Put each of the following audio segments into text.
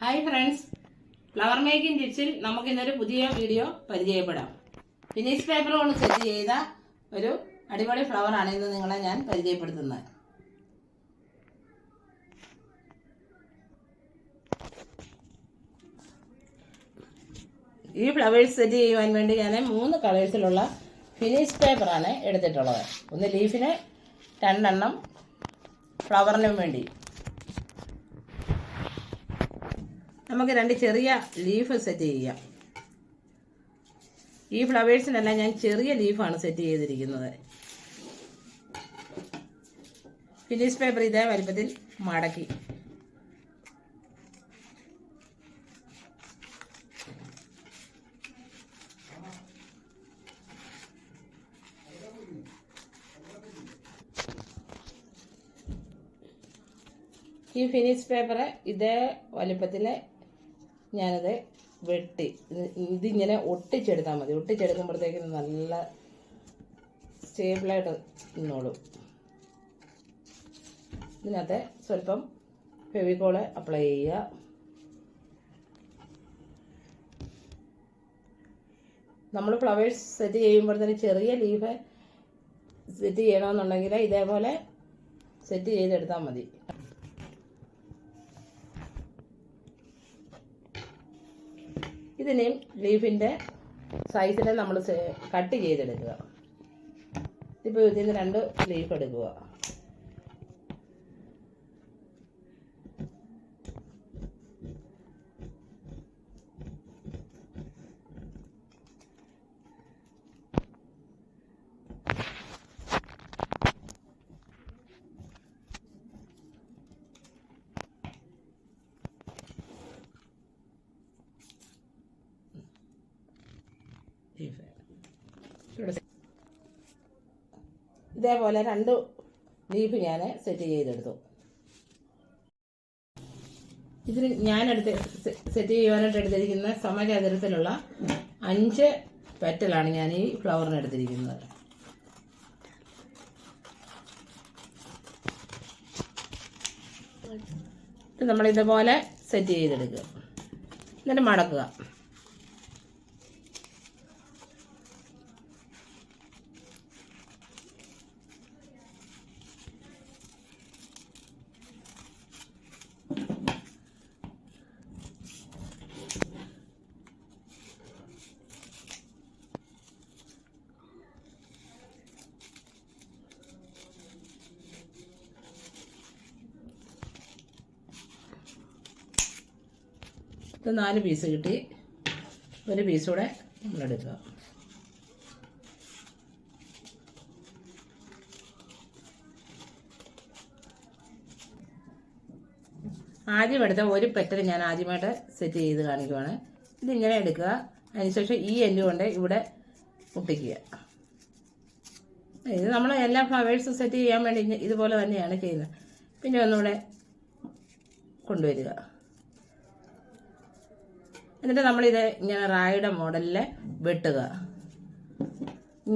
Hi friends flower making ടിപ്സിൽ നമുക്ക് ഇന്നൊരു പുതിയ വീഡിയോ പരിചയപ്പെടാം. ഫിനിഷ് പേപ്പർ കൊണ്ട് സെറ്റ് ചെയ്ത ഒരു അടിപൊളി ഫ്ലവർ ആണ് ഇന്ന് നിങ്ങളെ ഞാൻ പരിചയപ്പെടുത്തുന്നത്. ഈ ഫ്ലവേഴ്സ് സെറ്റ് ചെയ്യുവാൻ വേണ്ടി ഞാൻ മൂന്ന് കളേഴ്സിലുള്ള ഫിനിഷ് പേപ്പറാണ് എടുത്തിട്ടുള്ളത്. ഒന്ന് ലീഫിന് രണ്ടെണ്ണം ഫ്ലവറിനും വേണ്ടി. നമുക്ക് രണ്ട് ചെറിയ ലീഫ് സെറ്റ് ചെയ്യാം. ഈ ഫ്ലവേഴ്സിനെല്ലാം ഞാൻ ചെറിയ ലീഫാണ് സെറ്റ് ചെയ്തിരിക്കുന്നത്. ഫിനിഷ് പേപ്പർ ഇതേ വലിപ്പത്തിൽ മടക്കി. ഈ ഫിനിഷ് പേപ്പർ ഇതേ വലിപ്പത്തിൽ ഞാനത് വെട്ടി. ഇത് ഇതിങ്ങനെ ഒട്ടിച്ചെടുത്താൽ മതി. ഒട്ടിച്ചെടുക്കുമ്പോഴത്തേക്കും നല്ല സ്റ്റേബിളായിട്ട് നിന്നോളും. ഇതിനകത്ത് സ്വല്പം ഫെവിക്കോൾ അപ്ലൈ ചെയ്യുക. നമ്മൾ ഫ്ലവേഴ്സ് സെറ്റ് ചെയ്യുമ്പോഴത്തേന് ചെറിയ ലീഫ് സെറ്റ് ചെയ്യണമെന്നുണ്ടെങ്കിൽ ഇതേപോലെ സെറ്റ് ചെയ്തെടുത്താൽ മതി. ഇതിനെയും ലീഫിന്റെ സൈസിനെ നമ്മൾ കട്ട് ചെയ്തെടുക്കുക. ഇപ്പോൾ ഇതിൽ നിന്ന് രണ്ട് ലീഫ് എടുക്കുക ലീഫ് ഇവിടെ സെ- ഇതേപോലെ രണ്ട് ലീഫ് ഞാൻ സെറ്റ് ചെയ്തെടുത്തു. ഇതിന് ഞാനെടുത്ത് സെറ്റ് ചെയ്യുവാനായിട്ട് എടുത്തിരിക്കുന്ന സമചതുരത്തിലുള്ള അഞ്ച് പെറ്റലാണ് ഞാൻ ഈ ഫ്ലവറിന് എടുത്തിരിക്കുന്നത്. നമ്മൾ ഇതുപോലെ സെറ്റ് ചെയ്തെടുക്കുക. എന്നിട്ട് മടക്കുക. ഇത് നാല് പീസ് കിട്ടി. ഒരു പീസ് കൂടെ നമ്മളെടുക്കുക ആദ്യം എടുത്ത ഒരു പെറ്റൽ ഞാൻ ആദ്യമായിട്ട് സെറ്റ് ചെയ്ത് കാണിക്കുവാണ്. ഇതിങ്ങനെ എടുക്കുക. അതിനുശേഷം ഈ എല്ല് കൊണ്ട് ഇവിടെ ഒട്ടിക്കുക ഇത് നമ്മൾ എല്ലാ ഫ്ലവേഴ്സും സെറ്റ് ചെയ്യാൻ വേണ്ടി ഇതുപോലെ തന്നെയാണ് ചെയ്യുന്നത്. പിന്നെ ഒന്നുകൂടെ കൊണ്ടുവരിക. എന്നിട്ട് നമ്മളിത് ഇങ്ങനെ റായുടെ മോഡലിൽ വെട്ടുക.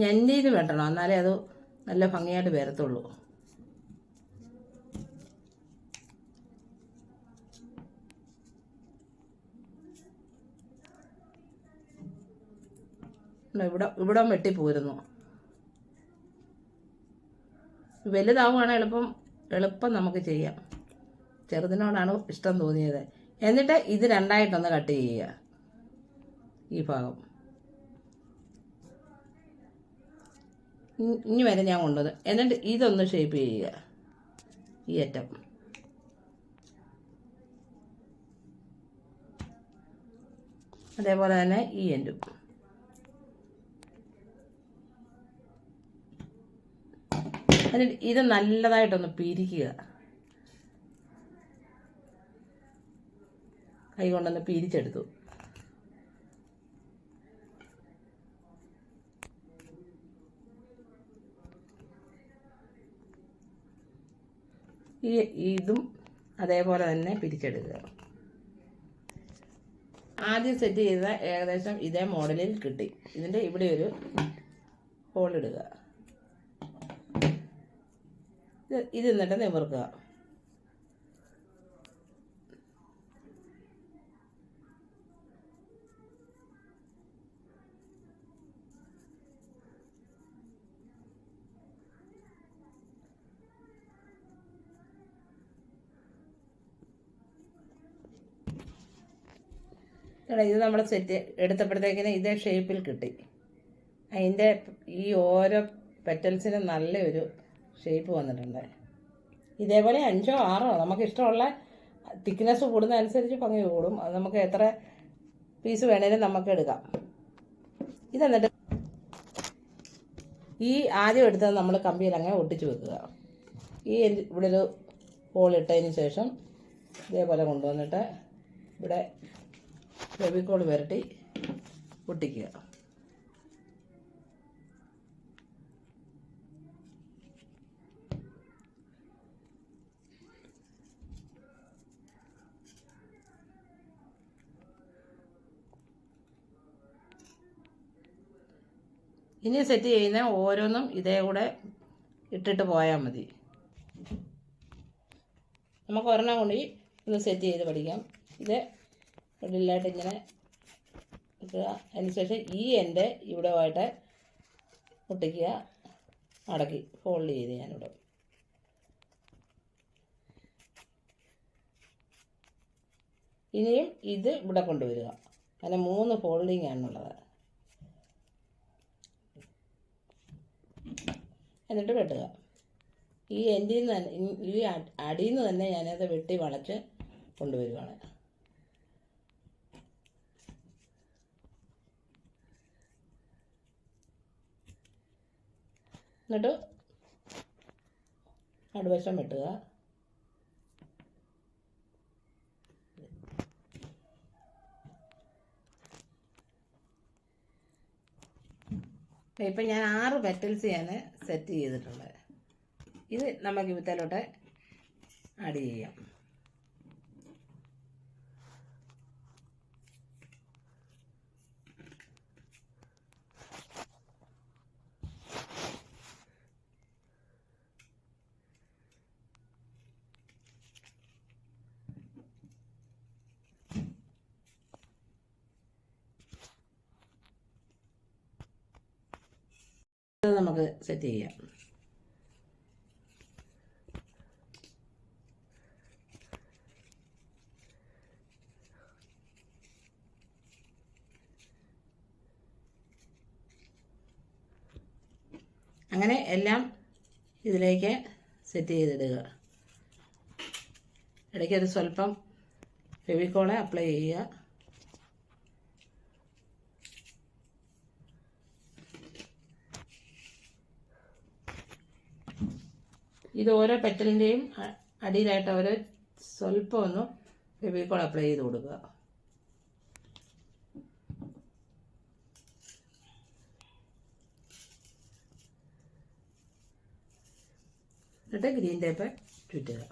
ഞെണ്ടിയിൽ വെട്ടണം എന്നാലേ അത് നല്ല ഭംഗിയായിട്ട് വരത്തുള്ളൂ. ഇവിടെ ഇവിടെ വെട്ടിപ്പോരുന്നു. വലുതാവുകയാണെങ്കിൽ എളുപ്പം എളുപ്പം നമുക്ക് ചെയ്യാം. ചെറുതിനോടാണ് ഇഷ്ടം തോന്നിയത്. എന്നിട്ട് ഇത് രണ്ടായിട്ടൊന്ന് കട്ട് ചെയ്യുക. ഈ ഭാഗം. ഇനി വരെ ഞാൻ കൊണ്ടുവന്ന് എന്നിട്ട് ഇതൊന്ന് ഷേപ്പ് ചെയ്യുക. ഈ അറ്റം. അതേപോലെ തന്നെ ഈ എൻഡും എന്നിട്ട് ഇത് നല്ലതായിട്ടൊന്ന് പിരിക്കുക. കൈ കൊണ്ടൊന്ന് പിരിച്ചെടുത്തു. ഈ ഇതും അതേപോലെ തന്നെ പിരിച്ചെടുക്കുക. ആദ്യം സെറ്റ് ചെയ്ത ഏകദേശം ഇതേ മോഡലിൽ കിട്ടി. ഇതിന്റെ ഇവിടെ ഒരു ഹോൾ ഇടുക. ഇത് എന്നിട്ട് നിവർക്കുക. എടാ ഇത് നമ്മൾ സെറ്റ് എടുത്തപ്പോഴത്തേക്കിന് ഇതേ ഷേപ്പിൽ കിട്ടി. അതിന്റെ ഈ ഓരോ പെറ്റൽസിന് നല്ലൊരു ഷേപ്പ് വന്നിട്ടുണ്ട്. ഇതേപോലെ അഞ്ചോ ആറോ നമുക്ക് ഇഷ്ടമുള്ള തിക്നെസ് കൂടുന്ന അനുസരിച്ച് ഭംഗി കൂടും. അത് നമുക്ക് എത്ര പീസ് വേണേലും നമുക്ക് എടുക്കാം. ഇത് എന്നിട്ട് ഈ ആദ്യം എടുത്തത് നമ്മൾ കമ്പിയിൽ അങ്ങനെ ഒട്ടിച്ച് വെക്കുക. ഈ ഇവിടെ ഒരു ഹോൾ ഇട്ടതിന് ശേഷം ഇതേപോലെ കൊണ്ടുവന്നിട്ട് ഇവിടെ ഫെവിക്കോൾ പുരട്ടി ഒട്ടിക്കുക ഇനി സെറ്റ് ചെയ്യുന്ന ഓരോന്നും ഇതേ കൂടെ ഇട്ടിട്ട് പോയാൽ മതി. നമുക്ക് ഒരെണ്ണം കൊണ്ട് ഒന്ന് സെറ്റ് ചെയ്ത് പഠിക്കാം. ഇത് മിഡിലായിട്ട് ഇങ്ങനെ വെക്കുക അതിനുശേഷം ഈ എന്റെ ഇവിടെ ആയിട്ട് മുട്ടിക്കുക. അടക്കി ഫോൾഡ് ചെയ്ത് ഞാനിവിടെ. ഇനിയും ഇത് ഇവിടെ കൊണ്ടുവരിക. അങ്ങനെ മൂന്ന് ഫോൾഡിങ് ആണുള്ളത് എന്നിട്ട് വെട്ടുക. ഈ എൻഡിൽ നിന്ന് ഈ- അടിയിൽ നിന്ന് തന്നെ ഞാനത് വെട്ടി വളച്ച് കൊണ്ടുവരികയാണ്. എന്നിട്ട് നടുവശം വെട്ടുക. ഇപ്പം ഞാൻ ആറ് പെറ്റൽസ് ഞാൻ സെറ്റ് ചെയ്തിട്ടുണ്ട്. ഇത് നമുക്ക് വിത്തലോട്ട് ആഡ് ചെയ്യാം. ഇത് നമുക്ക് സെറ്റ് ചെയ്യാം. അങ്ങനെ എല്ലാം ഇതിലേക്ക് സെറ്റ് ചെയ്തിടുക. ഇടയ്ക്ക് ഒരു സ്വല്പം ഫെവിക്കോളെ അപ്ലൈ ചെയ്യുക. ഇത് ഓരോ പെറ്റലിന്റെയും അടിയിലായിട്ട് ഓരോ സ്വല്പം ഒന്ന് ഫെവിക്കോൾ അപ്ലൈ ചെയ്ത് കൊടുക്കുക. എന്നിട്ട് ഗ്രീൻ ടേപ്പ് ചുറ്റുക.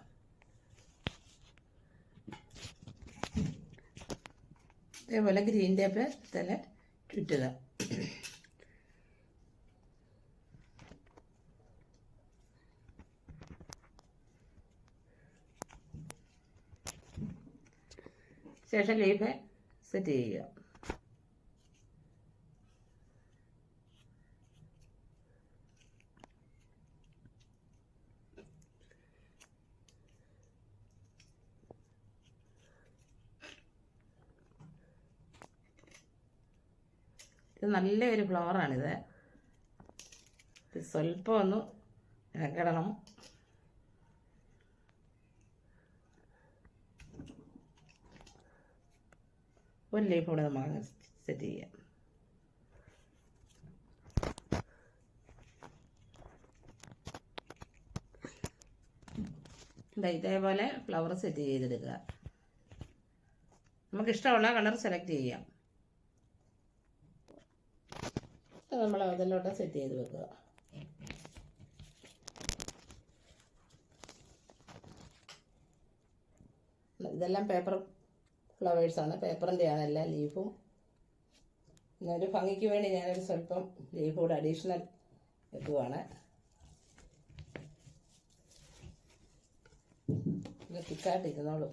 അതേപോലെ ഗ്രീൻ ടേപ്പ് തന്നെ ചുറ്റുക. ശേഷം ലീഫ് സെറ്റ് ചെയ്യുക. ഇത് നല്ലൊരു ഫ്ലവറാണിത് സ്വല്പം ഒന്ന് ഇളക്കിടണം ഒരു ലീഫ് കൂടെ നമുക്ക് സെറ്റ് ചെയ്യാം. ഇതേപോലെ ഫ്ലവർ സെറ്റ് ചെയ്തെടുക്കുക. നമുക്ക് ഇഷ്ടമുള്ള കളർ സെലക്ട് ചെയ്യാം. നമ്മൾ അതിലോട്ട് സെറ്റ് ചെയ്ത് വെക്കുക. ഇതെല്ലാം പേപ്പർ ഫ്ലവേഴ്സാണ് പേപ്പറിന്റെയാണ് എല്ലാ ലീഫും ഒരു ഭംഗിക്ക് വേണ്ടി ഞാനൊരു സ്വല്പം ലീഫ് കൂടെ അഡീഷണൽ വെക്കുവാണ് ഇത് തിക്കായിട്ട് ഇരുന്നോളൂ.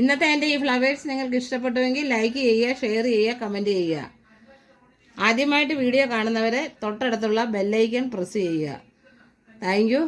ഇന്നത്തെ എന്റെ ഈ ഫ്ലവേഴ്സ് നിങ്ങൾക്ക് ഇഷ്ടപ്പെട്ടുവെങ്കിൽ ലൈക്ക് ചെയ്യുക ഷെയർ ചെയ്യുക കമന്റ് ചെയ്യുക. ആദ്യമായിട്ട് വീഡിയോ കാണുന്നവരെ തൊട്ടടുത്തുള്ള ബെല്ലൈക്കൺ പ്രസ് ചെയ്യുക. താങ്ക്